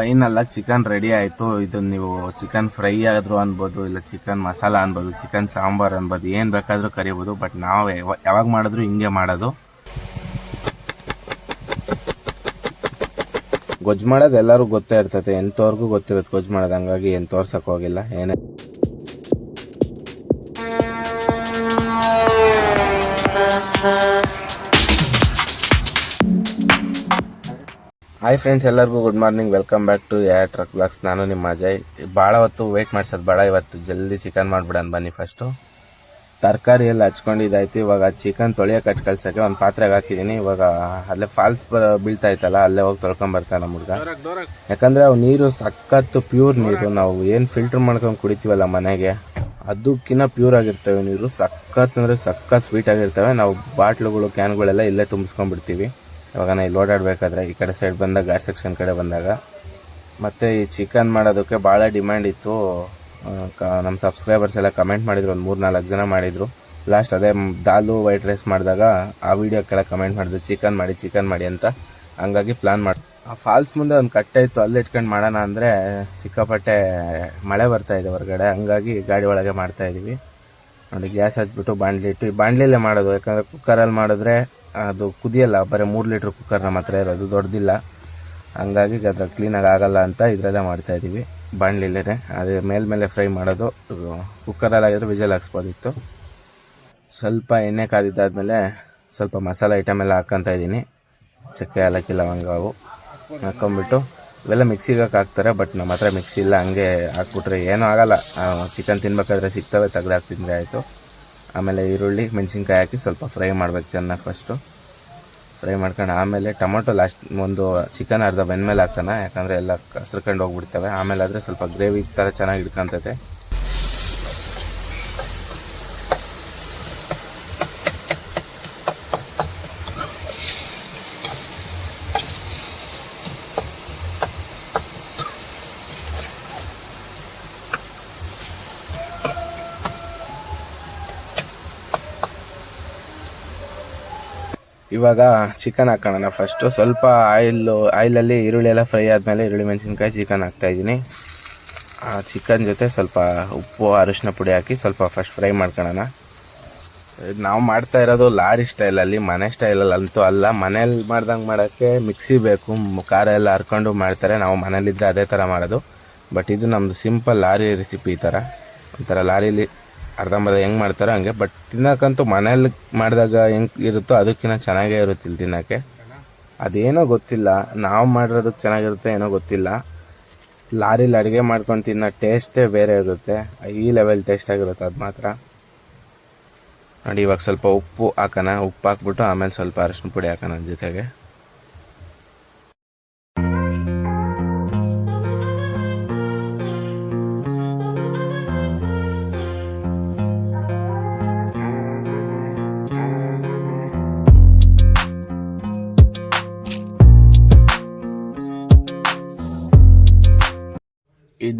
Final chicken ready ಆಯಿತು. ಇದು ನೀವು ಚಿಕನ್ ಫ್ರೈ ಆದರೂ ಅನ್ಬೋದು, ಇಲ್ಲ ಚಿಕನ್ ಮಸಾಲ ಅನ್ಬೋದು ಚಿಕನ್ ಸಾಂಬಾರ್ ಅನ್ಬೋದು, ಏನು ಬೇಕಾದರೂ ಕರಿಬೋದು ಬಟ್ ನಾವು ಯಾವ- ಯಾವಾಗ ಮಾಡಿದ್ರು ಹಿಂಗೆ ಮಾಡೋದು. ಗೊಜ್ಜು ಮಾಡೋದು ಎಲ್ಲರೂ ಗೊತ್ತೇ ಇರ್ತೈತೆ, ಎಂಥವ್ರಿಗೂ ಗೊತ್ತಿರುತ್ತೆ ಗೊಜ್ಜು ಮಾಡೋದು, ಹಂಗಾಗಿ ಏನು ತೋರ್ಸಕ್ಕೆ ಹೋಗಿಲ್ಲ, ಏನೇ. ಹಾಯ್ ಫ್ರೆಂಡ್ಸ್ ಎಲ್ಲರಿಗೂ good morning welcome back to yeah truck blogs ನಾನು ನಿಮ್ಮ ಅಜಯ್. ಭಾಳ ಹೊತ್ತು ವೆಯ್ಟ್ ಮಾಡ್ಸೋದು ಬೇಡ ಇವತ್ತು. ಜಲ್ದಿ ಚಿಕನ್ ಮಾಡಿಬಿಡೋಣ ಬನ್ನಿ ಫಸ್ಟು ತರಕಾರಿ ಎಲ್ಲ ಹಚ್ಕೊಂಡಿದ್ದಾಯ್ತು. ಇವಾಗ ಚಿಕನ್ ತೊಳೆಯೋಕೆ ಕಟ್ ಕಳ್ಸೋಕ್ಕೆ ಒಂದು ಪಾತ್ರೆಗೆ ಹಾಕಿದ್ದೀನಿ. ಇವಾಗ ಅಲ್ಲೇ ಫಾಲ್ಸ್ ಬೀಳ್ತಾ ಇತ್ತಲ್ಲ ಅಲ್ಲೇ ಹೋಗಿ ತೊಳ್ಕೊಂಬರ್ತಾನೆ ನಮ್ಮ ಹುಡುಗ. ಯಾಕಂದರೆ ಅವು ನೀರು ಸಖತ್ತು ಪ್ಯೂರ್ ನೀರು. ನಾವು ಏನು ಫಿಲ್ಟ್ರ್ ಮಾಡ್ಕೊಂಡು ಕುಡಿತೀವಲ್ಲ ಮನೆಗೆ ಅದಕ್ಕಿಂತ ಪ್ಯೂರ್ ಆಗಿರ್ತವೆ ನೀರು. ಸಖತ್ ಅಂದರೆ ಸಖತ್ ಸ್ವೀಟ್ ಆಗಿರ್ತವೆ. ನಾವು ಬಾಟ್ಲುಗಳು ಕ್ಯಾನ್ಗಳೆಲ್ಲ ಇಲ್ಲೇ ತುಂಬಿಸ್ಕೊಂಡ್ಬಿಡ್ತೀವಿ. ಇವಾಗ ನಾ ಇಲ್ಲಿ ಓಡಾಡಬೇಕಾದ್ರೆ ಈ ಕಡೆ ಸೈಡ್ ಬಂದಾಗ ಗಾಡ್ ಸೆಕ್ಷನ್ ಕಡೆ ಬಂದಾಗ. ಮತ್ತು ಈ ಚಿಕನ್ ಮಾಡೋದಕ್ಕೆ ಭಾಳ ಡಿಮ್ಯಾಂಡ್ ಇತ್ತು. ಕ ನಮ್ಮ ಸಬ್ಸ್ಕ್ರೈಬರ್ಸ್ ಎಲ್ಲ ಕಮೆಂಟ್ ಮಾಡಿದರು, ಒಂದು ಮೂರು ನಾಲ್ಕು ಜನ ಮಾಡಿದರು. ಲಾಸ್ಟ್ ಅದೇ ದಾಲು ವೈಟ್ ರೈಸ್ ಮಾಡಿದಾಗ, ಆ ವಿಡಿಯೋ ಕೆಳಗೆ ಕಮೆಂಟ್ ಮಾಡಿದ್ರು ಚಿಕನ್ ಮಾಡಿ ಚಿಕನ್ ಮಾಡಿ ಅಂತ. ಹಂಗಾಗಿ ಪ್ಲಾನ್ ಮಾಡಿ, ಆ ಫಾಲ್ಸ್ ಮುಂದೆ ಒಂದು ಕಟ್ಟೆ ಇತ್ತು, ಅಲ್ಲಿ ಇಟ್ಕೊಂಡು ಮಾಡೋಣ ಅಂದರೆ ಸಿಕ್ಕಾಪಟ್ಟೆ ಮಳೆ ಬರ್ತಾ ಇದೆ ಹೊರಗಡೆ. ಹಂಗಾಗಿ ಗಾಡಿ ಒಳಗೆ ಮಾಡ್ತಾಯಿದ್ದೀವಿ ನೋಡಿ, ಗ್ಯಾಸ್ ಹಚ್ಬಿಟ್ಟು ಬಾಣಲಿ ಇಟ್ಟು, ಈ ಬಾಣಲಿಯಲ್ಲೇ ಮಾಡೋದು. ಯಾಕಂದರೆ ಕುಕ್ಕರಲ್ಲಿ ಮಾಡಿದ್ರೆ ಅದು ಕುದಿಯಲ್ಲ, ಬರೀ ಮೂರು ಲೀಟ್ರ್ ಕುಕ್ಕರ್ ನಮ್ಮ ಹತ್ರ ಇರೋದು, ದೊಡ್ಡದಿಲ್ಲ. ಹಂಗಾಗಿ ಅದ್ರ ಕ್ಲೀನಾಗಿ ಆಗಲ್ಲ ಅಂತ ಇದರಲ್ಲೇ ಮಾಡ್ತಾ ಇದ್ದೀವಿ ಬಾಣಲಿಲೇ ಅದೇ ಮೇಲ್ಮೇಲೆ ಫ್ರೈ ಮಾಡೋದು ಕುಕ್ಕರಲ್ಲಿ ಆಗಿದ್ರೆ ವಿಜಲ್ ಹಾಕ್ಸ್ಬೋದಿತ್ತು. ಸ್ವಲ್ಪ ಎಣ್ಣೆ ಕಾದಿದ್ದಾದಮೇಲೆ ಸ್ವಲ್ಪ ಮಸಾಲೆ ಐಟಮ್ ಎಲ್ಲ ಹಾಕ್ಕೊಂತ ಇದ್ದೀನಿ. ಚಕ್ಕೆ, ಏಲಕ್ಕಿ, ಲವಂಗ ಅವು ಹಾಕ್ಕೊಂಬಿಟ್ಟು ಇವೆಲ್ಲ ಮಿಕ್ಸಿಗೆ ಹಾಕ್ತಾರೆ ಬಟ್ ನಮ್ಮ ಹತ್ರ ಮಿಕ್ಸಿ ಇಲ್ಲ, ಹಂಗೆ ಹಾಕ್ಬಿಟ್ರೆ ಏನೂ ಆಗೋಲ್ಲ. ಚಿಕನ್ ತಿನ್ಬೇಕಾದ್ರೆ ಸಿಗ್ತವೆ, ತೆಗ್ದು ಹಾಕ್ತಿದ್ರೆ ಆಯಿತು. ಆಮೇಲೆ ಈರುಳ್ಳಿ, ಮೆಣಸಿನ್ಕಾಯಿ ಹಾಕಿ ಸ್ವಲ್ಪ ಫ್ರೈ ಮಾಡ್ಬೇಕು ಚೆನ್ನಾಗಿ ಫಸ್ಟು ಫ್ರೈ ಮಾಡ್ಕೊಂಡು ಆಮೇಲೆ ಟೊಮೊಟೊ ಲಾಸ್ಟ್ ಒಂದು ಚಿಕನ್ ಅರ್ಧ ಬೆಂದ್ಮೇಲೆ ಹಾಕೋಣ ಯಾಕಂದರೆ ಎಲ್ಲ ಕಸರ್ಕೊಂಡು ಹೋಗ್ಬಿಡ್ತವೆ. ಆಮೇಲೆ ಆದರೆ ಸ್ವಲ್ಪ ಗ್ರೇವಿ ಥರ ಚೆನ್ನಾಗಿ ಹಿಡ್ಕೊಂತೈತೆ. ಇವಾಗ ಚಿಕನ್ ಹಾಕೋಣ ಫಸ್ಟು ಸ್ವಲ್ಪ ಆಯಿಲು ಆಯಿಲಲ್ಲಿ ಈರುಳ್ಳಿ ಎಲ್ಲ ಫ್ರೈ ಆದಮೇಲೆ ಈರುಳ್ಳಿ, ಮೆಣಸಿನ್ಕಾಯಿ ಚಿಕನ್ ಹಾಕ್ತಾಯಿದ್ದೀನಿ ಆ ಚಿಕನ್ ಜೊತೆ ಸ್ವಲ್ಪ ಉಪ್ಪು, ಅರಿಶಿನ ಪುಡಿ ಹಾಕಿ ಸ್ವಲ್ಪ ಫಸ್ಟ್ ಫ್ರೈ ಮಾಡ್ಕೊಳ್ಳೋಣ ನಾವು ಮಾಡ್ತಾ ಇರೋದು ಲಾರಿ ಸ್ಟೈಲಲ್ಲಿ ಮನೆ ಸ್ಟೈಲಲ್ಲಿ ಅಂತೂ ಅಲ್ಲ. ಮನೇಲಿ ಮಾಡ್ದಂಗೆ ಮಾಡೋಕ್ಕೆ ಮಿಕ್ಸಿ ಬೇಕು. ಖಾರ ಎಲ್ಲ ಹರ್ಕೊಂಡು ಮಾಡ್ತಾರೆ. ನಾವು ಮನೇಲಿದ್ದರೆ ಅದೇ ಥರ ಮಾಡೋದು. ಬಟ್ ಇದು ನಮ್ಮದು ಸಿಂಪಲ್ ಲಾರಿ ರೆಸಿಪಿ ಈ ಥರ ಒಂಥರ ಲಾರಿಲಿ ಅರ್ಧಂಬರ್ಧ ಹೆಂಗೆ ಮಾಡ್ತಾರೋ ಹಂಗೆ ಬಟ್ ತಿನ್ನೋಕ್ಕಂತೂ ಮನೇಲಿ ಮಾಡಿದಾಗ ಹೆಂಗೆ ಇರುತ್ತೋ ಅದಕ್ಕಿಂತ ಚೆನ್ನಾಗೇ ಇರುತ್ತೆ ತಿನ್ನೋಕ್ಕೆ. ಅದೇನೋ ಗೊತ್ತಿಲ್ಲ, ನಾವು ಮಾಡಿರೋದಕ್ಕೆ ಚೆನ್ನಾಗಿರುತ್ತೆ ಏನೋ ಗೊತ್ತಿಲ್ಲ. ಲಾರಿಲಿ ಅಡುಗೆ ಮಾಡ್ಕೊಂಡು ತಿನ್ನೋ ಟೇಸ್ಟೇ ಬೇರೆ ಇರುತ್ತೆ, ಈ ಲೆವೆಲ್ ಟೇಸ್ಟ್ ಆಗಿರುತ್ತೆ ಅದು ಮಾತ್ರ. ನೋಡಿ ಇವಾಗ ಸ್ವಲ್ಪ ಉಪ್ಪು ಹಾಕೋಣ, ಉಪ್ಪು ಹಾಕ್ಬಿಟ್ಟು ಆಮೇಲೆ ಸ್ವಲ್ಪ ಅರಶಿನ ಪುಡಿ ಹಾಕೋಣ ಜೊತೆಗೆ.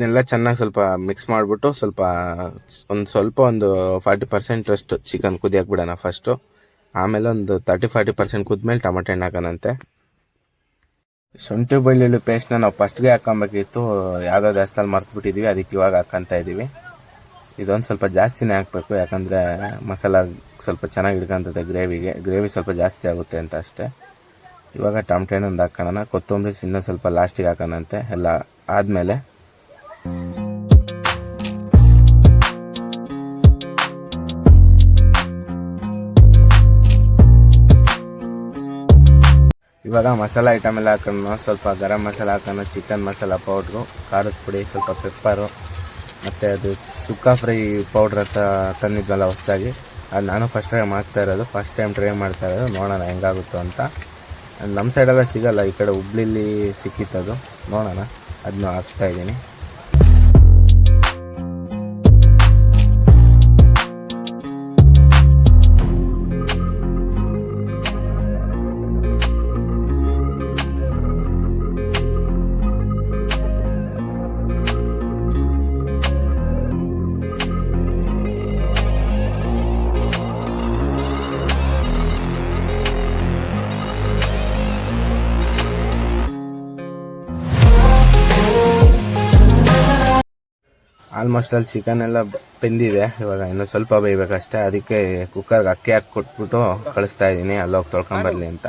ಇದನ್ನೆಲ್ಲ ಚೆನ್ನಾಗಿ ಸ್ವಲ್ಪ ಮಿಕ್ಸ್ ಮಾಡಿಬಿಟ್ಟು ಸ್ವಲ್ಪ, ಒಂದು ಸ್ವಲ್ಪ ಒಂದು ಫಾರ್ಟಿ ಪರ್ಸೆಂಟ್ ಅಷ್ಟು ಚಿಕನ್ ಕುದಿಯಕ್ಕೆ ಬಿಡೋಣ ಫಸ್ಟು ಆಮೇಲೆ ಒಂದು ತರ್ಟಿ ಫಾರ್ಟಿ ಪರ್ಸೆಂಟ್ ಕುದ್ಮೇಲೆ ಟೊಮೆಟೊ ಹಣ್ಣು ಹಾಕೋಣಂತೆ. ಶುಂಠಿ ಬೆಳ್ಳುಳ್ಳಿ ಪೇಸ್ಟ್ನ ನಾವು ಫಸ್ಟ್ಗೆ ಹಾಕೊಬೇಕಿತ್ತು ಯಾವುದೋ ದೇವಸ್ಥಾನ ಮರ್ತ್ಬಿಟ್ಟಿದ್ವಿ ಅದಕ್ಕೆ ಇವಾಗ ಹಾಕ್ಕೊತಾ ಇದ್ದೀವಿ ಇದೊಂದು ಸ್ವಲ್ಪ ಜಾಸ್ತಿನೇ ಹಾಕಬೇಕು, ಯಾಕಂದರೆ ಮಸಾಲ ಸ್ವಲ್ಪ ಚೆನ್ನಾಗಿ ಹಿಡ್ಕೊಂತದೆ ಗ್ರೇವಿಗೆ. ಗ್ರೇವಿ ಸ್ವಲ್ಪ ಜಾಸ್ತಿ ಆಗುತ್ತೆ ಅಂತ ಅಷ್ಟೇ. ಇವಾಗ ಟಮಟೆ ಹಣ್ಣು ಒಂದು ಹಾಕೋಣ ಕೊತ್ತಂಬರಿ ಇನ್ನೂ ಸ್ವಲ್ಪ ಲಾಸ್ಟಿಗೆ ಹಾಕೋಣಂತೆ. ಎಲ್ಲ ಆದಮೇಲೆ ಇವಾಗ ಮಸಾಲ ಐಟಮ್ ಎಲ್ಲ ಹಾಕೊಂಡು ಸ್ವಲ್ಪ ಗರಂ ಮಸಾಲ ಹಾಕೋಣ ಚಿಕನ್ ಮಸಾಲ ಪೌಡ್ರು ಖಾರದ ಪುಡಿ, ಸ್ವಲ್ಪ ಪೆಪ್ಪರು ಮತ್ತು ಅದು ಸುಕ್ಕ ಫ್ರೈ ಪೌಡ್ರ್ ಅಂತ ತಂದಿದ್ವಲ್ಲ ಹೊಸದಾಗಿ. ಅದು ನಾನು ಫಸ್ಟ್ ಟೈಮ್ ಮಾಡ್ತಾ ಇರೋದು ಫಸ್ಟ್ ಟೈಮ್ ಟ್ರೈ ಮಾಡ್ತಾ ಇರೋದು, ನೋಡೋಣ ಹೆಂಗಾಗುತ್ತೋ ಅಂತ. ನಮ್ಮ ಸೈಡೆಲ್ಲ ಸಿಗೋಲ್ಲ, ಈ ಕಡೆ ಹುಬ್ಳಿಲಿ ಸಿಕ್ಕಿತ್ತದು, ನೋಡೋಣ ಅದನ್ನ ಹಾಕ್ತಾ ಆಲ್ಮೋಸ್ಟ್ ಅಲ್ಲಿ ಚಿಕನ್ ಎಲ್ಲ ಬೆಂದಿದೆ. ಇವಾಗ ಇನ್ನು ಸ್ವಲ್ಪ ಬೇಯಬೇಕಷ್ಟೇ. ಅದಕ್ಕೆ ಕುಕ್ಕರ್ಗೆ ಅಕ್ಕಿ ಹಾಕಿ ಕೊಟ್ಬಿಟ್ಟು ಕಳಿಸ್ತಾ ಇದ್ದೀನಿ. ಅಲ್ಲೋಗಿ ತೊಳ್ಕೊಂಬರ್ಲಿ ಅಂತ.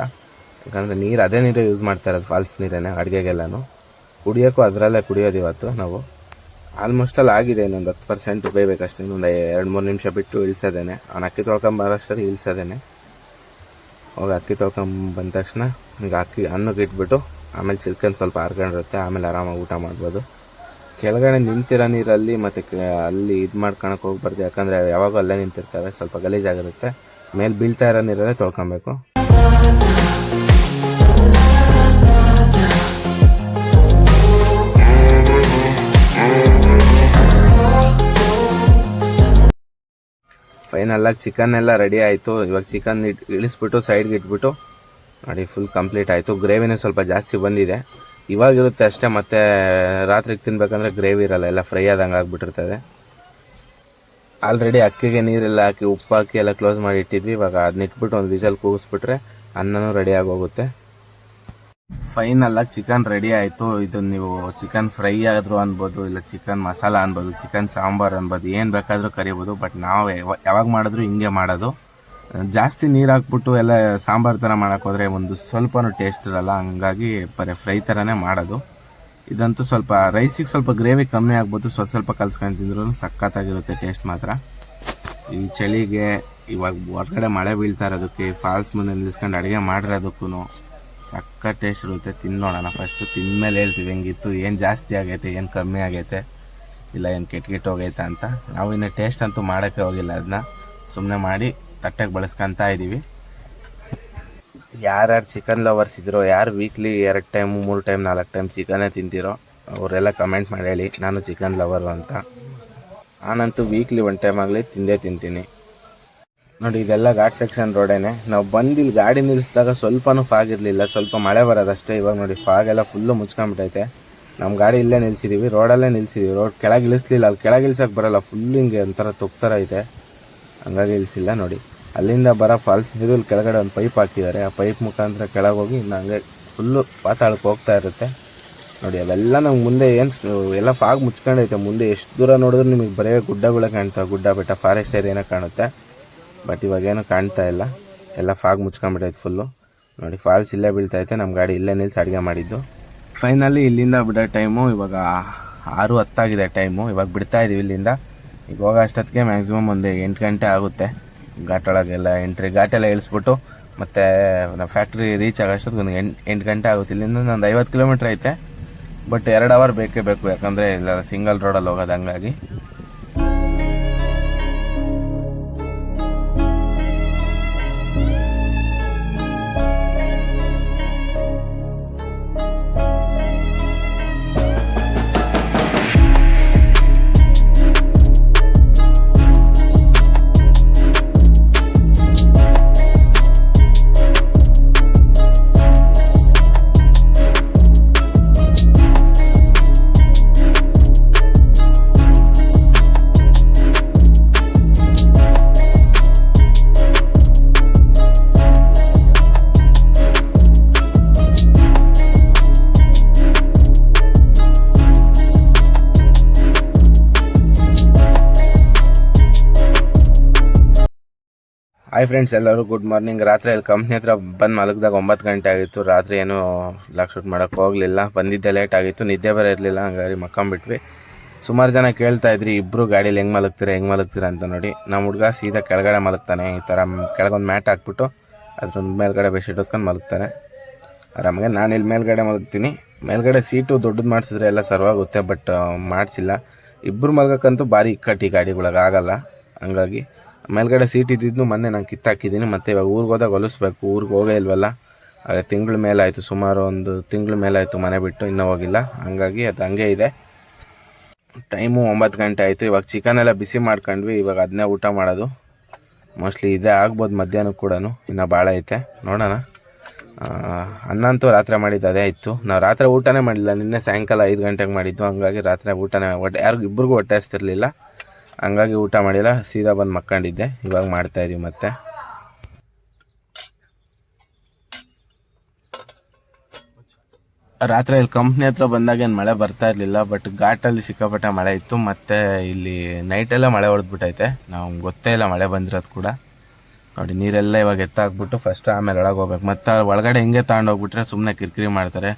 ಯಾಕಂದರೆ ನೀರು, ಅದೇ ನೀರೇ ಯೂಸ್ ಮಾಡ್ತಾ ಇರೋದು ಫಾಲ್ಸ್ ನೀರೇನೆ, ಅಡುಗೆಗೆಲ್ಲನೂ. ಕುಡಿಯೋಕ್ಕೂ ಅದರಲ್ಲೇ ಕುಡಿಯೋದು ಇವತ್ತು ನಾವು. ಆಲ್ಮೋಸ್ಟ್ ಅಲ್ಲಿ ಆಗಿದೆ, ಇನ್ನೊಂದು ಹತ್ತು ಪರ್ಸೆಂಟ್ ಬೇಯಬೇಕಷ್ಟೇ. ಇನ್ನೊಂದು ಎರಡು ಮೂರು ನಿಮಿಷ ಬಿಟ್ಟು ಇಳಿಸೋದೇನೆ. ಅವ್ನು ಅಕ್ಕಿ ತೊಳ್ಕೊಂಬರೋಷ್ಟರಲ್ಲಿ ಇಳಿಸೋದೇನೆ. ಹೋಗಿ ಅಕ್ಕಿ ತೊಳ್ಕೊಂಡ್ ಬಂದ ತಕ್ಷಣ ಈಗ ಅಕ್ಕಿ ಅನ್ನಕ್ಕೆ ಇಟ್ಬಿಟ್ಟು ಆಮೇಲೆ ಚಿಕನ್ ಸ್ವಲ್ಪ ಹರ್ಕೊಂಡಿರುತ್ತೆ ಆಮೇಲೆ ಆರಾಮಾಗಿ ಊಟ ಮಾಡ್ಬೋದು. ಕೆಳಗಡೆ ನಿಂತಿರೋ ನೀರಲ್ಲಿ ಮತ್ತು ಅಲ್ಲಿ ಇದು ಮಾಡ್ಕೊಳಕ್ಕೆ ಹೋಗ್ಬಾರ್ದು. ಯಾಕಂದರೆ ಯಾವಾಗ ಅಲ್ಲೇ ನಿಂತಿರ್ತವೆ ಸ್ವಲ್ಪ ಗಲೀಜಾಗಿರುತ್ತೆ ಮೇಲೆ ಬೀಳ್ತಾ ಇರೋ ನೀರಲ್ಲೇ ತೊಳ್ಕೊಬೇಕು. ಫೈನಲ್ ಆಗಿ ಚಿಕನ್ ಎಲ್ಲ ರೆಡಿ ಆಯ್ತು. ಇವಾಗ ಚಿಕನ್ ಇಟ್ ಇಳಿಸ್ಬಿಟ್ಟು ಸೈಡ್ಗೆ ಇಟ್ಬಿಟ್ಟು, ನೋಡಿ ಫುಲ್ ಕಂಪ್ಲೀಟ್ ಆಯಿತು. ಗ್ರೇವಿನೂ ಸ್ವಲ್ಪ ಜಾಸ್ತಿ ಬಂದಿದೆ. ಇವಾಗಿರುತ್ತೆ ಅಷ್ಟೇ, ಮತ್ತೆ ರಾತ್ರಿಗೆ ತಿನ್ಬೇಕಂದ್ರೆ ಗ್ರೇವಿ ಇರಲ್ಲ, ಎಲ್ಲ ಫ್ರೈ ಆದಂಗೆ ಆಗ್ಬಿಟ್ಟಿರ್ತದೆ. ಆಲ್ರೆಡಿ ಅಕ್ಕಿಗೆ ನೀರೆಲ್ಲ ಹಾಕಿ ಉಪ್ಪು ಹಾಕಿ ಎಲ್ಲ ಕ್ಲೋಸ್ ಮಾಡಿ ಇಟ್ಟಿದ್ವಿ, ಇವಾಗ ಅದನ್ನ ಇಟ್ಬಿಟ್ಟು ಒಂದು ವಿಸಲ್ ಕೂಗಿಸ್ಬಿಟ್ರೆ ಅನ್ನನೂ ರೆಡಿ ಆಗೋಗುತ್ತೆ. ಫೈನಲ್ ಚಿಕನ್ ರೆಡಿ ಆಯಿತು. ಇದು ನೀವು ಚಿಕನ್ ಫ್ರೈ ಆದರೂ ಅನ್ಬೋದು, ಇಲ್ಲ ಚಿಕನ್ ಮಸಾಲ ಅನ್ಬೋದು ಚಿಕನ್ ಸಾಂಬಾರ್ ಅನ್ಬೋದು, ಏನು ಬೇಕಾದರೂ ಕರಿಬೋದು ಬಟ್ ನಾವು ಯಾವ- ಯಾವಾಗ ಮಾಡಿದ್ರು ಹಿಂಗೆ ಮಾಡೋದು. ಜಾಸ್ತಿ ನೀರು ಹಾಕ್ಬಿಟ್ಟು ಎಲ್ಲ ಸಾಂಬಾರು ಥರ ಮಾಡೋಕ್ಕೋದ್ರೆ ಒಂದು ಸ್ವಲ್ಪನೂ ಟೇಸ್ಟ್ ಇರಲ್ಲ. ಹಂಗಾಗಿ ಬರೀ ಫ್ರೈ ಥರನೇ ಮಾಡೋದು. ಇದಂತೂ ಸ್ವಲ್ಪ ರೈಸಿಗೆ ಸ್ವಲ್ಪ ಗ್ರೇವಿ ಕಮ್ಮಿ ಆಗ್ಬೋದು. ಸ್ವಲ್ಪ ಸ್ವಲ್ಪ ಕಲ್ಸ್ಕೊಂಡು ತಿಂದ್ರೂ ಸಖತ್ತಾಗಿರುತ್ತೆ ಟೇಸ್ಟ್ ಮಾತ್ರ. ಈ ಚಳಿಗೆ ಇವಾಗ ಹೊರಗಡೆ ಮಳೆ ಬೀಳ್ತಾ ಇರೋದಕ್ಕೆ ಫಾಲ್ಸ್ ಮುಂದೆ ನಿಲ್ಲಿಸ್ಕೊಂಡು ಅಡುಗೆ ಮಾಡಿರೋದಕ್ಕೂ ಸಕ್ಕ ಟೇಸ್ಟ್ ಇರುತ್ತೆ. ತಿನ್ನೋಣ ಫಸ್ಟು ತಿಂದಮೇಲೆ ಹೇಳ್ತೀವಿ ಹೆಂಗಿತ್ತು, ಏನು ಜಾಸ್ತಿ ಆಗೈತೆ, ಏನು ಕಮ್ಮಿ ಆಗೈತೆ, ಇಲ್ಲ ಏನು ಕೆಟ್ಟ ಕೆಟ್ಟ ಹೋಗೈತೆ ಅಂತ. ನಾವು ಇನ್ನು ಟೇಸ್ಟ್ ಅಂತೂ ಮಾಡೋಕ್ಕೆ ಹೋಗಿಲ್ಲ. ಅದನ್ನ ಸುಮ್ಮನೆ ಮಾಡಿ ತಟ್ಟೆಗೆ ಬಳಸ್ಕೊತಾ ಇದ್ದೀವಿ ಯಾರ್ಯಾರು ಚಿಕನ್ ಲವರ್ಸ್ ಇದ್ರೋ, ಯಾರು ವೀಕ್ಲಿ ಎರಡು ಟೈಮು ಮೂರು ಟೈಮ್ ನಾಲ್ಕು ಟೈಮ್ ಚಿಕನೇ ತಿಂತಿರೋ, ಅವರೆಲ್ಲ ಕಮೆಂಟ್ ಮಾಡಿ ಹೇಳಿ, ನಾನು ಚಿಕನ್ ಲವರು ಅಂತ. ನಾನಂತೂ ವೀಕ್ಲಿ ಒನ್ ಟೈಮ್ ಆಗಲಿ ತಿಂದೇ ತಿಂತೀನಿ. ನೋಡಿ, ಇದೆಲ್ಲ ಘಾಟ್ ಸೆಕ್ಷನ್ ರೋಡೇನೆ ನಾವು ಬಂದು ಇಲ್ಲಿ ಗಾಡಿ ನಿಲ್ಲಿಸಿದಾಗ ಸ್ವಲ್ಪನೂ ಫಾಗ್ ಇರಲಿಲ್ಲ, ಸ್ವಲ್ಪ ಮಳೆ ಬರೋದಷ್ಟೇ. ಇವಾಗ ನೋಡಿ ಫಾಗ್ ಎಲ್ಲ ಫುಲ್ಲು ಮುಚ್ಕೊಂಡ್ಬಿಟ್ಟೈತೆ ನಮ್ಮ ಗಾಡಿ ಇಲ್ಲೇ ನಿಲ್ಸಿದ್ದೀವಿ ರೋಡಲ್ಲೇ ನಿಲ್ಸಿದ್ದೀವಿ ರೋಡ್ ಕೆಳಗೆ ಇಳಿಸ್ಲಿಲ್ಲ ಅಲ್ಲಿ ಕೆಳಗೆ ಇಳಿಸೋಕೆ ಬರಲ್ಲ ಫುಲ್ ಹಿಂಗೆ ಒಂಥರ ತುಕ್ತರ ಹಂಗಾಗಿ ಇಳಿಸಿಲ್ಲ ನೋಡಿ. ಅಲ್ಲಿಂದ ಬರೋ ಫಾಲ್ಸ್ ನೀರು ಕೆಳಗಡೆ ಒಂದು ಪೈಪ್ ಹಾಕಿದ್ದಾರೆ. ಆ ಪೈಪ್ ಮುಖಾಂತರ ಕೆಳಗೆ ಹೋಗಿ ಇನ್ನು ಹಂಗೆ ಫುಲ್ಲು ಪಾತಾಳಕ್ಕೆ ಹೋಗ್ತಾ ಇರುತ್ತೆ. ನೋಡಿ, ಅವೆಲ್ಲ ನಮ್ಗೆ ಮುಂದೆ ಏನು ಎಲ್ಲ ಫಾಗ್ ಮುಚ್ಕೊಂಡೈತೆ. ಮುಂದೆ ಎಷ್ಟು ದೂರ ನೋಡಿದ್ರು ನಿಮಗೆ ಬರೀ ಗುಡ್ಡಗಳೇ ಕಾಣ್ತಾವೆ. ಗುಡ್ಡ ಬೆಟ್ಟ ಫಾರೆಸ್ಟ್ ಏರಿಯಾನೇ ಕಾಣುತ್ತೆ. ಬಟ್ ಇವಾಗೇನು ಕಾಣ್ತಾ ಇಲ್ಲ. ಎಲ್ಲ ಫಾಗ್ ಮುಚ್ಕೊಂಡ್ಬಿಟ್ಟೈತೆ ಫುಲ್ಲು ನೋಡಿ ಫಾಲ್ಸ್ ಇಲ್ಲೇ ಬೀಳ್ತೈತೆ. ನಮ್ಮ ಗಾಡಿ ಇಲ್ಲೇ ನಿಲ್ಸಿ ಅಡುಗೆ ಮಾಡಿದ್ದು. ಫೈನಲಿ ಇಲ್ಲಿಂದ ಬಿಡೋ ಟೈಮು ಇವಾಗ ಆರು ಹತ್ತಾಗಿದೆ ಟೈಮು ಇವಾಗ ಬಿಡ್ತಾ ಇದೀವಿ ಇಲ್ಲಿಂದ. ಈಗ ಹೋಗೋ ಅಷ್ಟೊತ್ತಿಗೆ ಮ್ಯಾಕ್ಸಿಮಮ್ ಒಂದು ಎಂಟು ಗಂಟೆ ಆಗುತ್ತೆ. ಘಾಟೊಳಗೆಲ್ಲ ಎಂಟ್ರಿ ಘಾಟೆಲ್ಲ ಇಳಿಸ್ಬಿಟ್ಟು, ಮತ್ತು ನಾವು ಫ್ಯಾಕ್ಟ್ರಿ ರೀಚ್ ಆಗೋಷ್ಟೊತ್ತಿಗೆ ಒಂದು ಎಂಟು ಎಂಟು ಗಂಟೆ ಆಗುತ್ತೆ. ಇಲ್ಲಿಂದ ಒಂದು ಐವತ್ತು ಕಿಲೋಮೀಟ್ರ್ ಐತೆ. ಬಟ್ ಎರಡು ಅವರ್ ಬೇಕೇ ಬೇಕು. ಯಾಕಂದರೆ ಇಲ್ಲ ಸಿಂಗಲ್ ರೋಡಲ್ಲಿ ಹೋಗೋದು ಹಂಗಾಗಿ. ಹಾಯ್ ಫ್ರೆಂಡ್ಸ್ ಎಲ್ಲರೂ ಗುಡ್ ಮಾರ್ನಿಂಗ್ ರಾತ್ರಿ ಅಲ್ಲಿ ಕಂಪ್ನಿ ಹತ್ರ ಬಂದು ಮಲಗಿದಾಗ ಒಂಬತ್ತು ಗಂಟೆ ಆಗಿತ್ತು. ರಾತ್ರಿ ಏನು ಲಾಕ್ ಶೂಟ್ ಮಾಡೋಕ್ಕೆ ಹೋಗಲಿಲ್ಲ. ಬಂದಿದ್ದೆ ಲೇಟ್ ಆಗಿತ್ತು. ನಿದ್ದೆ ಬರೋ ಇರಲಿಲ್ಲ, ಹಂಗಾಗಿ ಮಕ್ಕೊಂಬಿಟ್ವಿ. ಸುಮಾರು ಜನ ಕೇಳ್ತಾ ಇದ್ರಿ ಇಬ್ಬರು ಗಾಡೀಲಿ ಹೆಂಗೆ ಮಲಗ್ತೀರಾ ಹೆಂಗೆ ಮಲಗ್ತೀರಾ ಅಂತ ನೋಡಿ. ನಮ್ಮ ಹುಡುಗ ಸೀದಾ ಕೆಳಗಡೆ ಮಲಗ್ತಾನೆ, ಈ ಥರ ಕೆಳಗೊಂದು ಮ್ಯಾಟ್ ಹಾಕ್ಬಿಟ್ಟು ಅದ್ರ ಮೇಲ್ಗಡೆ ಬೆಡ್ಶೀಟ್ ಹೊತ್ಕೊಂಡು ಮಲಗ್ತಾರೆ ಆರಾಮಾಗೆ ನಾನು ಇಲ್ಲಿ ಮೇಲ್ಗಡೆ ಮಲಗ್ತೀನಿ. ಮೇಲ್ಗಡೆ ಸೀಟು ದೊಡ್ಡದು ಮಾಡಿಸಿದ್ರೆ ಎಲ್ಲ ಸರ್ವಾಗುತ್ತೆ, ಬಟ್, ಮಾಡಿಸಿಲ್ಲ. ಇಬ್ಬರು ಮಲ್ಗಕ್ಕಂತೂ ಭಾರಿ ಇಕ್ಕಟ್ಟು ಈ ಗಾಡಿಗಳಿಗೆ, ಆಗಲ್ಲ. ಹಂಗಾಗಿ ಮೇಲ್ಗಡೆ ಸೀಟ್ ಇದ್ದಿದ್ದು ಮೊನ್ನೆ ನಾನು ಕಿತ್ತಾಕಿದ್ದೀನಿ, ಮತ್ತು ಇವಾಗ ಊರಿಗೆ ಹೋದಾಗ ಹೊಲಿಸ್ಬೇಕು. ಊರಿಗೆ ಹೋಗೇ ಇಲ್ವಲ್ಲ? ಆಗ ತಿಂಗಳ ಮೇಲಾಯಿತು, ಸುಮಾರು ಒಂದು ತಿಂಗಳ ಮೇಲಾಯಿತು ಮನೆ ಬಿಟ್ಟು, ಇನ್ನೂ ಹೋಗಿಲ್ಲ. ಹಂಗಾಗಿ ಅದು ಹಂಗೆ ಇದೆ. ಟೈಮು ಒಂಬತ್ತು ಗಂಟೆ ಆಯಿತು. ಇವಾಗ ಚಿಕನ್ ಎಲ್ಲ ಬಿಸಿ ಮಾಡ್ಕೊಂಡ್ವಿ. ಇವಾಗ ಅದನ್ನೇ ಊಟ ಮಾಡೋದು. ಮೋಸ್ಟ್ಲಿ ಇದೇ ಆಗ್ಬೋದು ಮಧ್ಯಾಹ್ನ ಕೂಡ ಇನ್ನೂ ಭಾಳ ಐತೆ. ನೋಡೋಣ. ಅನ್ನಂತೂ ರಾತ್ರಿ ಮಾಡಿದ್ದು ಅದೇ ಇತ್ತು. ನಾವು ರಾತ್ರಿ ಊಟನೇ ಮಾಡಿಲ್ಲ. ನಿನ್ನೆ ಸಾಯಂಕಾಲ ಐದು ಗಂಟೆಗೆ ಮಾಡಿದ್ದು. ಹಂಗಾಗಿ ರಾತ್ರಿ ಊಟನೇ ಒಟ್ಟು ಯಾರಿಗೂ ಇಬ್ಬರಿಗೂ ಹೊಟ್ಟೆ ಹಸ್ತಿರ್ಲಿಲ್ಲ ಹಂಗಾಗಿ ಊಟ ಮಾಡಿಲ್ಲ, ಸೀದಾ ಬಂದು ಮಕ್ಕೊಂಡಿದ್ದೆ. ಇವಾಗ ಮಾಡ್ತಾ ಇದೀವಿ ಮತ್ತೆ. ರಾತ್ರಿ ಇಲ್ಲಿ ಕಂಪ್ನಿ ಹತ್ರ ಬಂದಾಗ ಏನು ಮಳೆ ಬರ್ತಾ ಇರಲಿಲ್ಲ ಬಟ್ ಘಾಟಲ್ಲಿ ಸಿಕ್ಕಾಪಟ್ಟೆ ಮಳೆ ಇತ್ತು. ಮತ್ತು ಇಲ್ಲಿ ನೈಟೆಲ್ಲ ಮಳೆ ಹೊಡೆದ್ಬಿಟ್ಟೈತೆ ನಾವು ಗೊತ್ತೇ ಇಲ್ಲ ಮಳೆ ಬಂದಿರೋದು ಕೂಡ. ನೋಡಿ, ನೀರೆಲ್ಲ ಇವಾಗ ಎತ್ತಾಕ್ಬಿಟ್ಟು ಫಸ್ಟ್ ಆಮೇಲೆ ಒಳಗೆ ಹೋಗ್ಬೇಕು. ಮತ್ತು ಒಳಗಡೆ ಹಿಂಗೆ ತಗೊಂಡೋಗ್ಬಿಟ್ರೆ ಸುಮ್ಮನೆ ಕಿರಿಕಿರಿ ಮಾಡ್ತಾರೆ.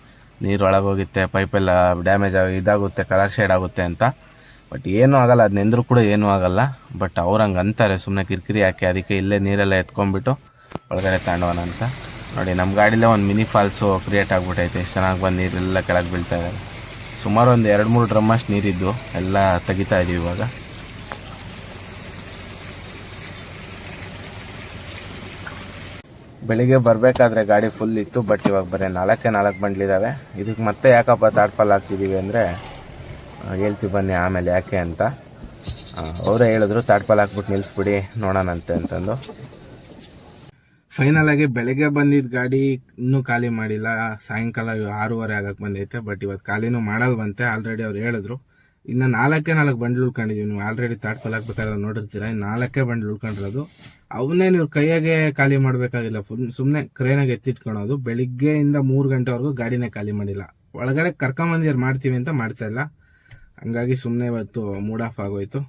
ನೀರು ಒಳಗೆ ಹೋಗುತ್ತೆ ಪೈಪೆಲ್ಲ ಡ್ಯಾಮೇಜ್ ಆಗಿ ಇದಾಗುತ್ತೆ ಕಲರ್ ಶೇಡ್ ಆಗುತ್ತೆ ಅಂತ. ಬಟ್ ಏನೂ ಆಗಲ್ಲ ಅದು ನೆಂದರೂ ಕೂಡ ಏನೂ ಆಗಲ್ಲ. ಬಟ್ ಅವ್ರು ಹಂಗೆ ಅಂತಾರೆ ಸುಮ್ಮನೆ ಕಿರಿಕಿರಿ ಹಾಕಿ ಅದಕ್ಕೆ ಇಲ್ಲೇ ನೀರೆಲ್ಲ ಎತ್ಕೊಂಡ್ಬಿಟ್ಟು ಒಳಗಡೆ ತಾಂಡವನ ಅಂತ. ನೋಡಿ ನಮ್ಮ ಗಾಡಿಲೇ ಒಂದು ಮಿನಿ ಫಾಲ್ಸು ಕ್ರಿಯೇಟ್ ಆಗಿಬಿಟ್ಟೈತೆ ಚೆನ್ನಾಗಿ ಬಂದು ನೀರೆಲ್ಲ ಕೆಳಗೆ ಬೀಳ್ತಾ ಇದ್ದಾರೆ ಸುಮಾರು ಒಂದು ಎರಡು ಮೂರು ಡ್ರಮ್ ಅಷ್ಟು ನೀರಿದ್ದು. ಎಲ್ಲ ತೆಗಿತಾ ಇದ್ದೀವಿ ಇವಾಗ. ಬೆಳಿಗ್ಗೆ ಬರಬೇಕಾದ್ರೆ ಗಾಡಿ ಫುಲ್ ಇತ್ತು ಬಟ್ ಇವಾಗ ಬರೀ ನಾಲ್ಕೇ ನಾಲ್ಕು ಬಂಡ್ಲಿದ್ದಾವೆ ಇದಕ್ಕೆ ಮತ್ತೆ ಯಾಕಪ್ಪ ತಾಡ್ಪಲ್ ಹಾಕ್ತಿದ್ದೀವಿ ಅಂದರೆ ಹೇಳ್ತೀವಿ, ಬನ್ನಿ ಆಮೇಲೆ ಯಾಕೆ ಅಂತ. ಅವರೇ ಹೇಳಿದ್ರು ತಾಟ್ಪಾಲ್ ಹಾಕ್ಬಿಟ್ಟು ನಿಲ್ಲಿಸ್ಬಿಡಿ ನೋಡೋಣಂತೆ ಅಂತಂದು. ಫೈನಲ್ ಆಗಿ ಬೆಳಗ್ಗೆ ಬಂದಿದ್ದ ಗಾಡಿ ಇನ್ನೂ ಖಾಲಿ ಮಾಡಿಲ್ಲ. ಸಾಯಂಕಾಲ ಆರೂವರೆ ಆಗಕ್ಕೆ ಬಂದೈತೆ ಬಟ್ ಇವತ್ತು ಖಾಲಿನೂ ಮಾಡಲ್ ಬಂತೆ ಆಲ್ರೆಡಿ ಅವ್ರು ಹೇಳಿದ್ರು. ಇನ್ನು ನಾಲ್ಕೇ ನಾಲ್ಕು ಬಂಡ್ಲು ಉಳ್ಕೊಂಡಿದ್ದೀವಿ ನೀವು ಆಲ್ರೆಡಿ ತಾಟ್ಪಾಲ್ ಹಾಕ್ಬೇಕಾದ್ರೆ ನೋಡಿರ್ತೀರ ಇನ್ನು ನಾಲ್ಕೇ ಬಂಡ್ಲು ಉಳ್ಕೊಂಡಿರೋದು. ಅವನ್ನೇ ನೀವು ಕೈಯಾಗೆ ಖಾಲಿ ಮಾಡಬೇಕಾಗಿಲ್ಲ, ಫುಲ್ ಸುಮ್ಮನೆ ಕ್ರೇನಾಗೆ ಎತ್ತಿಟ್ಕೊಳೋದು. ಬೆಳಿಗ್ಗೆಯಿಂದ ಮೂರು ಗಂಟೆವರೆಗೂ ಗಾಡಿನೇ ಖಾಲಿ ಮಾಡಿಲ್ಲ. ಒಳಗಡೆ ಕರ್ಕೊಂಬಂದಿರು ಮಾಡ್ತೀವಿ ಅಂತ ಮಾಡ್ತಾ ಇಲ್ಲ. ಹಂಗಾಗಿ ಸುಮ್ಮನೆ ಇವತ್ತು ಮೂಡ್ ಆಫ್ ಆಗೋಯ್ತು.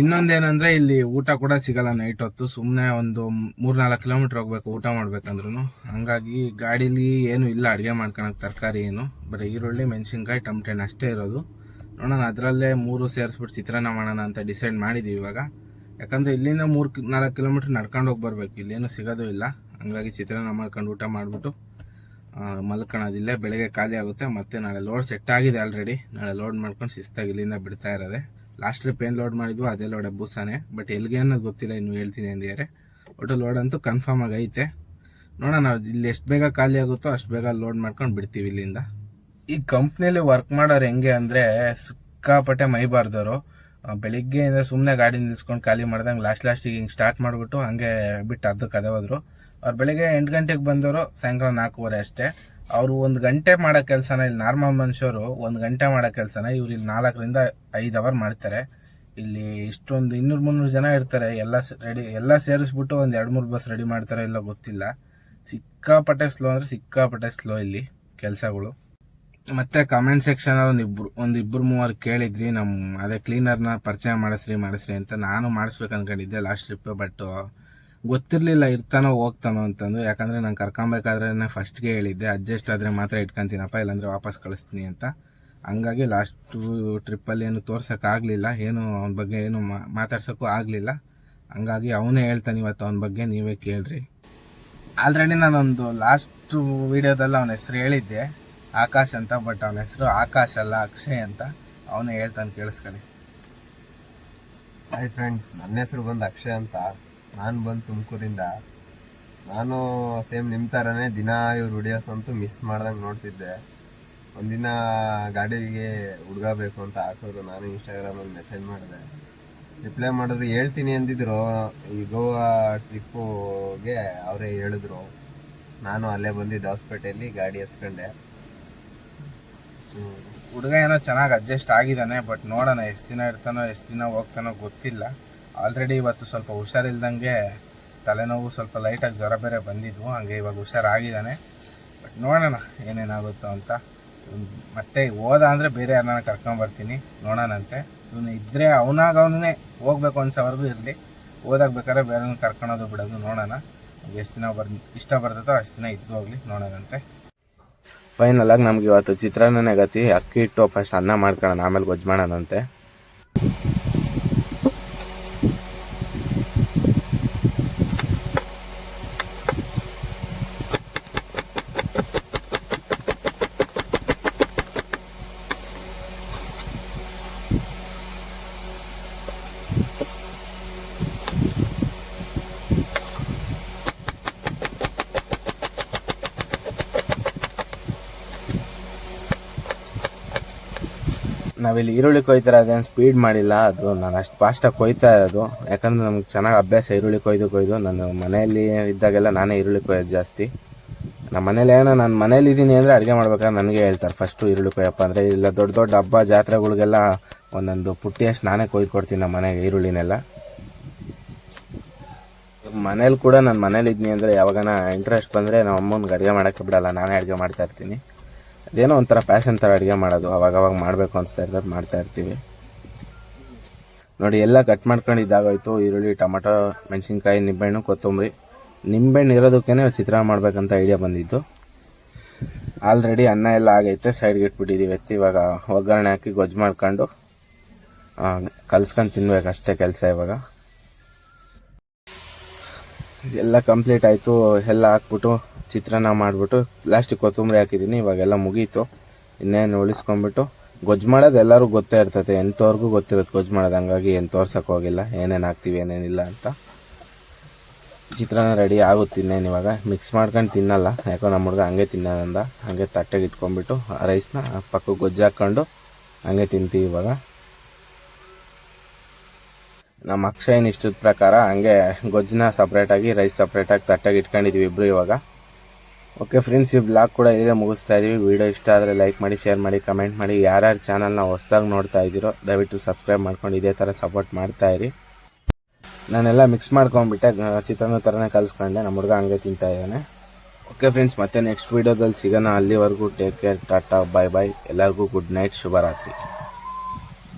ಇನ್ನೊಂದೇನಂದ್ರೆ ಇಲ್ಲಿ ಊಟ ಕೂಡ ಸಿಗಲ್ಲ ನೈಟ್ ಹೊತ್ತು. ಸುಮ್ಮನೆ ಒಂದು ಮೂರ್ನಾಲ್ಕು ಕಿಲೋಮೀಟರ್ ಹೋಗ್ಬೇಕು, ಊಟ ಮಾಡ್ಬೇಕಂದ್ರೂ ಹಂಗಾಗಿ ಗಾಡೀಲಿ ಏನು ಇಲ್ಲ, ಅಡುಗೆ ಮಾಡ್ಕೊಳಕ್ ತರಕಾರಿ ಏನು. ಬರೀ ಈರುಳ್ಳಿ, ಮೆಣಸಿನ್ಕಾಯಿ, ಟಮಟೆ ಅಷ್ಟೇ ಇರೋದು. ನೋಡೋಣ, ಅದರಲ್ಲೇ ಮೂರು ಸೇರಿಸ್ಬಿಟ್ಟು ಚಿತ್ರಾನ್ನ ಮಾಡೋಣ ಅಂತ ಡಿಸೈಡ್ ಮಾಡಿದ್ದೀವಿ ಇವಾಗ. ಯಾಕಂದರೆ ಇಲ್ಲಿಂದ ಮೂರು ನಾಲ್ಕು ಕಿಲೋಮೀಟ್ರ್ ನಡ್ಕೊಂಡು ಹೋಗಿ ಇಲ್ಲಿ ಇಲ್ಲೇನು ಸಿಗೋದು ಇಲ್ಲ. ಹಂಗಾಗಿ ಚಿತ್ರಾನ್ನ ಮಾಡ್ಕೊಂಡು ಊಟ ಮಾಡಿಬಿಟ್ಟು ಮಲ್ಕೊಳ್ಳೋದಿಲ್ಲೇ ಬೆಳಗ್ಗೆ ಖಾಲಿ ಆಗುತ್ತೆ. ಮತ್ತೆ ನಾಳೆ ಲೋಡ್ ಸೆಟ್ ಆಗಿದೆ ಆಲ್ರೆಡಿ ನಾಳೆ ಲೋಡ್ ಮಾಡ್ಕೊಂಡು ಶಿಸ್ತಾಗಿ ಇಲ್ಲಿಂದ ಬಿಡ್ತಾ ಇರೋದೆ. ಲಾಸ್ಟ್ ಟ್ರಿಪ್ ಏನು ಲೋಡ್ ಮಾಡಿದ್ವು ಅದೇ ಲೋಡ್ ಬೂಸಾನೆ ಬಟ್ ಎಲ್ಲಿಗೆ ಅನ್ನೋದು ಗೊತ್ತಿಲ್ಲ, ಇನ್ನು ಹೇಳ್ತೀನಿ ಅಂದಿದ್ದಾರೆ. ಒಟ್ಟು ಲೋಡ್ ಅಂತೂ ಕನ್ಫರ್ಮ್ ಆಗಿ ಐತೆ. ನೋಡೋಣ ಇಲ್ಲಿ ಎಷ್ಟು ಬೇಗ ಖಾಲಿ ಆಗುತ್ತೋ ಅಷ್ಟು ಬೇಗ ಲೋಡ್ ಮಾಡ್ಕೊಂಡು ಬಿಡ್ತೀವಿ ಇಲ್ಲಿಂದ. ಈ ಕಂಪ್ನಿಯಲ್ಲಿ ವರ್ಕ್ ಮಾಡೋರು ಹೆಂಗೆ ಅಂದರೆ ಸಿಕ್ಕಾಪಟ್ಟೆ ಮೈಬಾರ್ದವರು. ಬೆಳಿಗ್ಗೆಯಿಂದ ಸುಮ್ಮನೆ ಗಾಡಿ ನಿಲ್ಸ್ಕೊಂಡು ಖಾಲಿ ಮಾಡ್ದಂಗೆ ಲಾಸ್ಟ್ ಲಾಸ್ಟಿಗೆ ಹಿಂಗೆ ಸ್ಟಾರ್ಟ್ ಮಾಡಿಬಿಟ್ಟು ಹಂಗೆ ಬಿಟ್ಟು ಅದಕ್ಕೆ ಅದೇ ಹೋದ್ರು. ಅವ್ರು ಬೆಳಿಗ್ಗೆ ಎಂಟು ಗಂಟೆಗೆ ಬಂದವರು, ಸಾಯಂಕಾಲ ನಾಲ್ಕೂವರೆ ಅಷ್ಟೇ. ಅವರು ಒಂದು ಗಂಟೆ ಮಾಡೋ ಕೆಲಸನ, ಇಲ್ಲಿ ನಾರ್ಮಲ್ ಮನುಷ್ಯರು ಒಂದು ಗಂಟೆ ಮಾಡೋ ಕೆಲಸನ ಇವ್ರು ಇಲ್ಲಿ ನಾಲ್ಕರಿಂದ ಐದು ಅವರ್ ಮಾಡ್ತಾರೆ. ಇಲ್ಲಿ ಇಷ್ಟೊಂದು ಇನ್ನೂರು ಮುನ್ನೂರು ಜನ ಇರ್ತಾರೆ. ಎಲ್ಲ ರೆಡಿ ಎಲ್ಲ ಸೇರಿಸ್ಬಿಟ್ಟು ಒಂದು ಎರಡು ಮೂರು ಬಸ್ ರೆಡಿ ಮಾಡ್ತಾರೆ ಇಲ್ಲ ಗೊತ್ತಿಲ್ಲ. ಸಿಕ್ಕಾಪಟ್ಟೆ ಸ್ಲೋ ಅಂದರೆ ಸಿಕ್ಕಾಪಟ್ಟೆ ಸ್ಲೋ ಇಲ್ಲಿ ಕೆಲಸಗಳು. ಮತ್ತು ಕಮೆಂಟ್ ಸೆಕ್ಷನಲ್ಲಿ ಒಂದು ಇಬ್ಬರು ಒಂದು ಇಬ್ಬರು ಮೂವರು ಕೇಳಿದ್ರಿ ನಮ್ಮ ಅದೇ ಕ್ಲೀನರ್ನ ಪರಿಚಯ ಮಾಡಿಸ್ರಿ ಮಾಡಿಸ್ರಿ ಅಂತ. ನಾನು ಮಾಡಿಸ್ಬೇಕು ಅಂದ್ಕೊಂಡಿದ್ದೆ ಲಾಸ್ಟ್ ಟ್ರಿಪ್ ಬಟ್ ಗೊತ್ತಿರಲಿಲ್ಲ ಇರ್ತಾನೋ ಹೋಗ್ತಾನೋ ಅಂತಂದು. ಯಾಕಂದರೆ ನಾನು ಕರ್ಕೊಬೇಕಾದ್ರೆ ಫಸ್ಟ್ಗೆ ಹೇಳಿದ್ದೆ. ಅಡ್ಜಸ್ಟ್ ಆದರೆ ಮಾತ್ರ ಇಟ್ಕೊಂತೀನಪ್ಪ, ಇಲ್ಲಾಂದರೆ ವಾಪಸ್ ಕಳಿಸ್ತೀನಿ ಅಂತ. ಹಂಗಾಗಿ ಲಾಸ್ಟು ಟ್ರಿಪ್ಪಲ್ಲಿ ಏನು ತೋರ್ಸೋಕ್ಕಾಗಲಿಲ್ಲ ಏನು ಅವನ ಬಗ್ಗೆ ಏನು ಮಾತಾಡ್ಸೋಕ್ಕೂ ಆಗಲಿಲ್ಲ. ಹಂಗಾಗಿ ಅವನೇ ಹೇಳ್ತಾನೆ ಇವತ್ತು ಅವನ ಬಗ್ಗೆ, ನೀವೇ ಕೇಳ್ರಿ. ಆಲ್ರೆಡಿ ನಾನೊಂದು ಲಾಸ್ಟು ವೀಡಿಯೋದಲ್ಲಿ ಅವನ ಹೆಸರು ಹೇಳಿದ್ದೆ. ಆಕಾಶ್ ಅಂತ ಬಟ್ ಅವನ ಹೆಸರು ಆಕಾಶ್ ಅಲ್ಲ, ಅಕ್ಷಯ್ ಅಂತ. ಅವನೇ ಹೇಳ್ತಾನೆ ಕೇಳಿಸ್ಕೊಳ್ಳಿ. ಹಾಯ್ ಫ್ರೆಂಡ್ಸ್ ನನ್ನ ಹೆಸರು ಬಂದು ಅಕ್ಷಯ್ ಅಂತ. ನಾನು ಬಂದು ತುಮಕೂರಿಂದ. ನಾನು ಸೇಮ್ ನಿಮ್ಮ ಥರನೇ ದಿನ ಇವ್ರು ವಿಡಿಯೋಸ್ ಅಂತೂ ಮಿಸ್ ಮಾಡ್ದಂಗೆ ನೋಡ್ತಿದ್ದೆ. ಒಂದಿನ ಗಾಡಿಗೆ ಹುಡುಗ ಬೇಕು ಅಂತ ಹಾಕಿದ್ರು ನಾನು ಇನ್ಸ್ಟಾಗ್ರಾಮಲ್ಲಿ ಮೆಸೇಜ್ ಮಾಡಿದೆ. ರಿಪ್ಲೈ ಮಾಡಿದ್ರು, ಹೇಳ್ತೀನಿ ಅಂದಿದ್ರು. ಈ ಗೋವಾ ಟ್ರಿಪ್ಪುಗೆ ಅವರೇ ಹೇಳಿದ್ರು. ನಾನು ಅಲ್ಲೇ ಬಂದಿದ್ದೆ ಹೊಸಪೇಟೆಯಲ್ಲಿ ಗಾಡಿ ಎತ್ಕೊಂಡೆ. ಹುಡುಗ ಏನೋ ಚೆನ್ನಾಗಿ ಅಡ್ಜಸ್ಟ್ ಆಗಿದ್ದಾನೆ ಬಟ್ ನೋಡೋಣ ಎಷ್ಟು ದಿನ ಇರ್ತಾನೋ, ಎಷ್ಟು ದಿನ ಹೋಗ್ತಾನೋ ಗೊತ್ತಿಲ್ಲ. ಆಲ್ರೆಡಿ ಇವತ್ತು ಸ್ವಲ್ಪ ಹುಷಾರಿಲ್ದಂಗೆ ತಲೆನೋವು ಸ್ವಲ್ಪ ಲೈಟಾಗಿ ಜ್ವರ ಬೇರೆ ಬಂದಿದ್ವು. ಹಂಗೆ ಇವಾಗ ಹುಷಾರಾಗಿದ್ದಾನೆ. ಬಟ್ ನೋಡೋಣ ಏನೇನಾಗುತ್ತೋ ಅಂತ. ಮತ್ತೆ ಹೋದ ಅಂದರೆ ಬೇರೆ ಯಾರನ್ನ ಕರ್ಕೊಂಬರ್ತೀನಿ ನೋಡೋಣಂತೆ ಇವನು ಇದ್ದರೆ ಅವನಾಗ ಅವನೇ ಹೋಗ್ಬೇಕು ಅನ್ಸೋವರೆಗೂ ಇರಲಿ. ಓದಾಗ ಬೇಕಾದ್ರೆ ಬೇರೆ ಕರ್ಕೊಳೋದು ಬಿಡೋದು ನೋಡೋಣ. ಎಷ್ಟು ದಿನ ಬರ್, ಇಷ್ಟ ಬರ್ತದೋ ಅಷ್ಟು ದಿನ ಇದ್ದು ಹೋಗ್ಲಿ ನೋಡೋಣಂತೆ ಫೈನಲ್ ಆಗಿ ನಮ್ಗೆ ಇವತ್ತು ಚಿತ್ರಾನ್ನನೇ ಗತಿ. ಅಕ್ಕಿ ಇಟ್ಟು ಫಸ್ಟ್ ಅನ್ನ ಮಾಡ್ಕೊಳ್ಳೋಣ, ಆಮೇಲೆ ಗೊಜ್ಜು ಮಾಡೋಣಂತೆ. ನಾವಿಲ್ಲಿ ಈರುಳ್ಳಿ ಕೊಯ್ತಾರೆ ಅದೇನು ಸ್ಪೀಡ್ ಮಾಡಿಲ್ಲ. ಅದು ನಾನು ಅಷ್ಟು ಫಾಸ್ಟಾಗಿ ಕೊಯ್ತಾ ಇರೋದು. ಯಾಕಂದ್ರೆ ನಮ್ಗೆ ಚೆನ್ನಾಗಿ ಅಭ್ಯಾಸ ಈರುಳ್ಳಿ ಕೊಯ್ದು ಕೊಯ್ದು. ನಾನು ಮನೆಯಲ್ಲಿ ಇದ್ದಾಗೆಲ್ಲ ನಾನೇ ಈರುಳ್ಳಿ ಕೊಯ್ಯೋದು ಜಾಸ್ತಿ. ನಮ್ಮ ಮನೇಲಿ ಏನೋ ನಾನು ಮನೇಲಿ ಇದ್ದೀನಿ ಅಂದರೆ ಅಡುಗೆ ಮಾಡ್ಬೇಕಾದ್ರೆ ನನಗೆ ಹೇಳ್ತಾರೆ ಫಸ್ಟು ಈರುಳ್ಳಿ ಕೊಯ್ಯಪ್ಪ. ಅಂದರೆ ಇಲ್ಲ, ದೊಡ್ಡ ದೊಡ್ಡ ಹಬ್ಬ, ಜಾತ್ರೆಗಳಿಗೆಲ್ಲ ಒಂದೊಂದು ಪುಟ್ಟಿಯಷ್ಟು ನಾನೇ ಕೊಯ್ದು ಕೊಡ್ತೀನಿ ನಮ್ಮ ಮನೆಗೆ ಈರುಳ್ಳಿನೆಲ್ಲ. ಮನೇಲಿ ಕೂಡ ನಾನು ಮನೇಲಿ ಇದ್ನಿ ಅಂದರೆ ಯಾವಾಗನ ಇಂಟ್ರೆಸ್ಟ್ ಬಂದರೆ ನಮ್ಮ ಅಮ್ಮನಿಗೆ ಅಡುಗೆ ಮಾಡೋಕ್ಕೆ ಬಿಡಲ್ಲ, ನಾನೇ ಅಡುಗೆ ಮಾಡ್ತಾ ಇರ್ತೀನಿ. ಅದೇನೋ ಒಂಥರ ಪ್ಯಾಷನ್ ಥರ ಅಡುಗೆ ಮಾಡೋದು, ಅವಾಗ ಅವಾಗ ಮಾಡಬೇಕು ಅನಿಸ್ತಾ ಇರ್ತದೆ, ಮಾಡ್ತಾ ಇರ್ತೀವಿ. ನೋಡಿ, ಎಲ್ಲ ಕಟ್ ಮಾಡ್ಕೊಂಡಿದ್ದಾಗೋಯ್ತು, ಈರುಳ್ಳಿ, ಟೊಮಟೊ, ಮೆಣಸಿನ್ಕಾಯಿ, ನಿಂಬೆಹಣ್ಣು, ಕೊತ್ತಂಬರಿ. ನಿಂಬೆಹಣ್ಣು ಇರೋದಕ್ಕೇ ಚಿತ್ರ ಮಾಡಬೇಕಂತ ಐಡಿಯಾ ಬಂದಿದ್ದು. ಆಲ್ರೆಡಿ ಅನ್ನ ಎಲ್ಲ ಆಗೈತೆ ಸೈಡ್ಗೆ ಇಟ್ಬಿಟ್ಟಿದ್ದೀವಿ ಎತ್ತಿ, ಇವಾಗ ಒಗ್ಗರಣೆ ಹಾಕಿ ಗೊಜ್ಜು ಮಾಡ್ಕೊಂಡು ಕಲ್ಸ್ಕೊಂಡು ತಿನ್ಬೇಕು ಅಷ್ಟೇ ಕೆಲಸ ಇವಾಗ. ಎಲ್ಲ ಕಂಪ್ಲೀಟ್ ಆಯಿತು, ಎಲ್ಲ ಹಾಕ್ಬಿಟ್ಟು ಚಿತ್ರಾನ್ನ ಮಾಡಿಬಿಟ್ಟು ಲಾಸ್ಟಿಗೆ ಕೊತ್ತಂಬರಿ ಹಾಕಿದ್ದೀನಿ ಇವಾಗೆಲ್ಲ ಮುಗೀತು. ಇನ್ನೇನು ಉಳಿಸ್ಕೊಂಡ್ಬಿಟ್ಟು ಗೊಜ್ಜು ಮಾಡೋದು ಎಲ್ಲರೂ ಗೊತ್ತೇ ಇರ್ತದೆ ಎಂಥವ್ರಿಗೂ ಗೊತ್ತಿರುತ್ತೆ ಗೊಜ್ಜು ಮಾಡೋದು ಹಂಗಾಗಿ ಏನು ತೋರ್ಸೋಕೆ ಹೋಗಿಲ್ಲ, ಏನೇನು ಹಾಕ್ತೀವಿ, ಏನೇನಿಲ್ಲ ಅಂತ. ಚಿತ್ರಾನ್ನ ರೆಡಿ ಆಗುತ್ತೆ ಇನ್ನೇನು ಇವಾಗ. ಮಿಕ್ಸ್ ಮಾಡ್ಕೊಂಡು ತಿನ್ನಲ್ಲ, ಯಾಕೋ ನಮ್ಮ ಹುಡುಗ ಹಂಗೆ ತಿನ್ನೋದಂದ ಹಂಗೆ ತಟ್ಟೆಗೆ ಇಟ್ಕೊಂಡ್ಬಿಟ್ಟು ರೈಸ್ನ ಪಕ್ಕಕ್ಕೆ ಗೊಜ್ಜು ಹಾಕ್ಕೊಂಡು ಹಂಗೆ ತಿಂತೀವಿ ಇವಾಗ. ನಮ್ಮ ಅಕ್ಷಯನ್ ಇಷ್ಟದ ಪ್ರಕಾರ ಹಂಗೆ ಗೊಜ್ಜನ್ನ ಸಪ್ರೇಟಾಗಿ ರೈಸ್ ಸಪ್ರೇಟಾಗಿ ತಟ್ಟೆಗೆ ಇಟ್ಕೊಂಡಿದ್ವಿ ಇಬ್ಬರು ಇವಾಗ. ಓಕೆ ಫ್ರೆಂಡ್ಸ್ ಈ ಬ್ಲಾಗ್ ಕೂಡ ಈಗ ಮುಗಿಸ್ತಾ ಇದ್ದೀವಿ ವೀಡಿಯೋ ಇಷ್ಟ ಆದರೆ ಲೈಕ್ ಮಾಡಿ ಶೇರ್ ಮಾಡಿ ಕಮೆಂಟ್ ಮಾಡಿ. ಯಾರ್ಯಾರು ಚಾನಲ್ನ ಹೊಸ್ದಾಗಿ ನೋಡ್ತಾ ಇದ್ದೀರೋ, ದಯವಿಟ್ಟು ಸಬ್ಸ್ಕ್ರೈಬ್ ಮಾಡ್ಕೊಂಡು ಇದೇ ಥರ ಸಪೋರ್ಟ್ ಮಾಡ್ತಾ ಇರಿ. ನಾನೆಲ್ಲ ಮಿಕ್ಸ್ ಮಾಡ್ಕೊಂಡ್ಬಿಟ್ಟೆ ಚಿತ್ರಾನ್ನ ಥರನೇ ಕಲಿಸ್ಕೊಂಡೆ. ನಮ್ಮ ಹುಡುಗ ಹಂಗೆ ತಿಂತಾ ಇದ್ದಾನೆ. ಓಕೆ ಫ್ರೆಂಡ್ಸ್ ಮತ್ತೆ ನೆಕ್ಸ್ಟ್ ವೀಡಿಯೋದಲ್ಲಿ ಸಿಗೋಣ. ಅಲ್ಲಿವರೆಗೂ take care tata bye bye ಎಲ್ಲರಿಗೂ ಗುಡ್ ನೈಟ್ ಶುಭರಾತ್ರಿ.